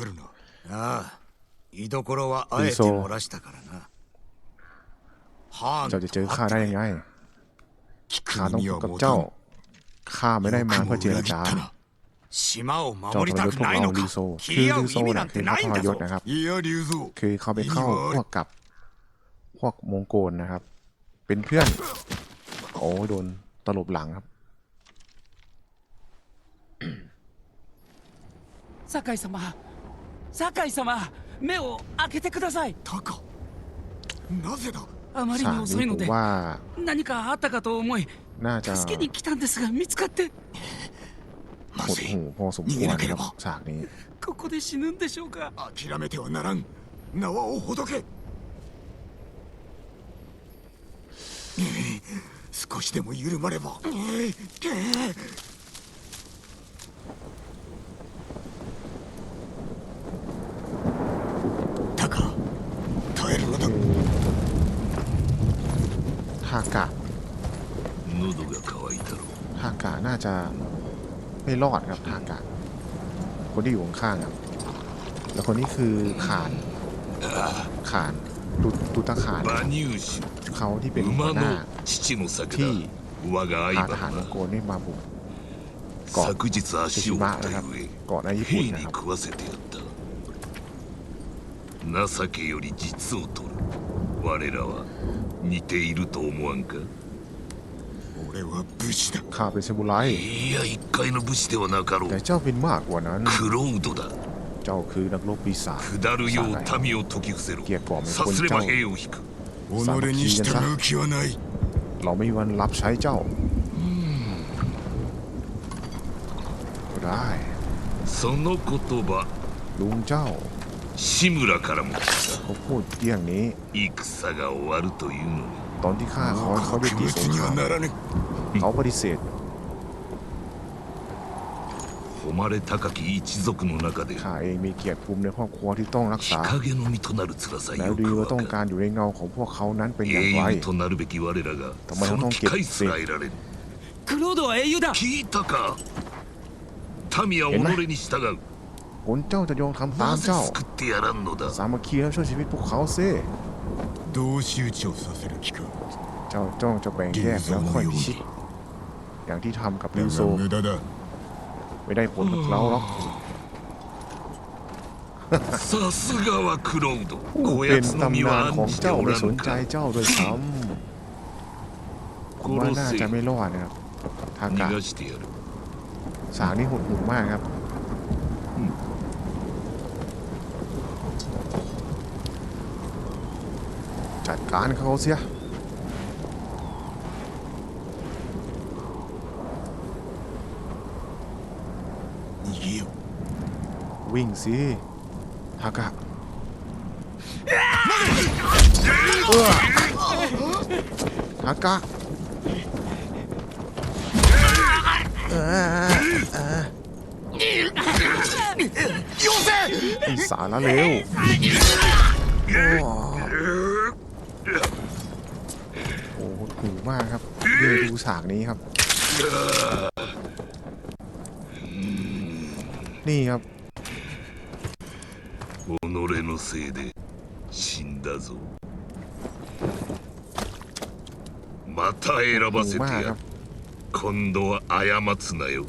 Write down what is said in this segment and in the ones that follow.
来るなああ居所はあえて漏らしたからなハーン เจ้าจะเจอข้าได้ยังไง 聞 ข้า く ต้อง 耳 พูด は กับ 持た เจ้า ん ข้าไม่ได้มาเพื่อเจรจา 島を เจ้า 守り ทร た ยศ く พวก ない เรา の ลิ か โซ 切 คือ り合 ลิ う โซ 意味 น่ะ なん คื て อพระ ない ท ん ร だ ยศ ぞ นะครับ いや竜蔵 คือเขาไปเข้าพวกกับ พวกมงโกลนะครับ เป็นเพื่อน โอ้ยโดนตลบหลังครับ 酒井様 酒井様目を開けてください。タカなぜだ？あまりに遅いので何かあったかと思い助けに来たんですが見つかって。まずい。逃げなければ。ここで死ぬんでしょうか。諦めてはならん。縄をほどけ。少しでも緩まれば。 ทากะ 喉が渇いたろ ทากะน่าจะไม่รอดครับทากะ คนที่อยู่ข้างๆครับ แล้วคนนี้คือขานขานตุตุตะขาน 馬乳酒 เขาที่เป็นหัว 馬 หน้า の父の酒だ ที่ 我が พา 相 ทหาร 場 มง だ โกลนี่มาบุก เกาะ 昨日足を打ったゆえ เกาะในญี่ปุ่น 兵 นะ に ครับ 食わせてやった情けより実を取る我らは 似ていると思わんか俺は武士だ ข้าเป็นซามูไร いや一介の武士ではなかろ แต่ う เจ้าเป็นมากกว่านั้น クロードだ เจ้าคือนักรบปีศาจ 下るよう民を解き伏せろいやこうさすれば兵を引く己に従う気はない เราไม่มีวันรับใช้เจ้าก็ได้ その言葉 ลุงเจ้า 志村からも来 เขาพูดเรื่องนี้ た戦が終わるというのに ตอนที่ข้าขอให้เขา 格 ยุติส 別 ง に ครา は ม ならぬ เขาปฏิเสธ 誉れ高き一族の中で ข้าเองมีเกียรติภูมิในครอบครัวที่ต้องรัก 日 ษา 陰の身となる辛さ แล้ว よ ดี く ว่า わ ต้อง か การ る อยู่ในเงาของพวกเขานั้นเป็นอย่าง 英 ไร 雄となるべき我らがたまにその本気機会すら得られぬクロードは英雄だ聞いたか民は己に従う คนเจ้าจะยอมทำตา な ม ぜ เจ้า 救ってやらんのだ สามัคคีแล้วช่วยชีวิตพวกเขาซิ 同士討ちをさせる気か เจ้าจ้องจะแบ่งแยกแล้วค่อยพิชิตอย่างที่ทำกับลิ だ วโซ が無駄だ ไม่ได้ผลกับเราหรอก さすがはクロウド ผู้ こ เป็ や น つの身 ตำนาน は ของ 案じて เจ้า お ไม่ ら สน ぬ ใจ か เจ้าด้วยซ้ำผมว่าน่าจะไม่รอดนะครับทากะ 逃がしてやる สางนี่หดหูมากครับ ัดการเขาเสียวิ่งสิฮากะฮากะอีสาระเร็ว โอ้โหหดหูมากครับเดี๋ยวดูฉากนี้ครับ นี่ครับ 己のせいで死んだぞまた選ばせて มากค や รั る บ 今度は過つなよ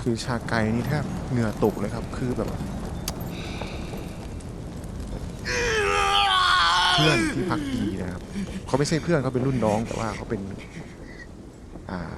คือชาไกนี่แทบเหงื่อตกเลยครับ คือแบบ เพื่อนที่พักดีนะครับเขาไม่ใช่เพื่อนเขาเป็นรุ่นน้องแต่ว่าเขาเป็น อ่า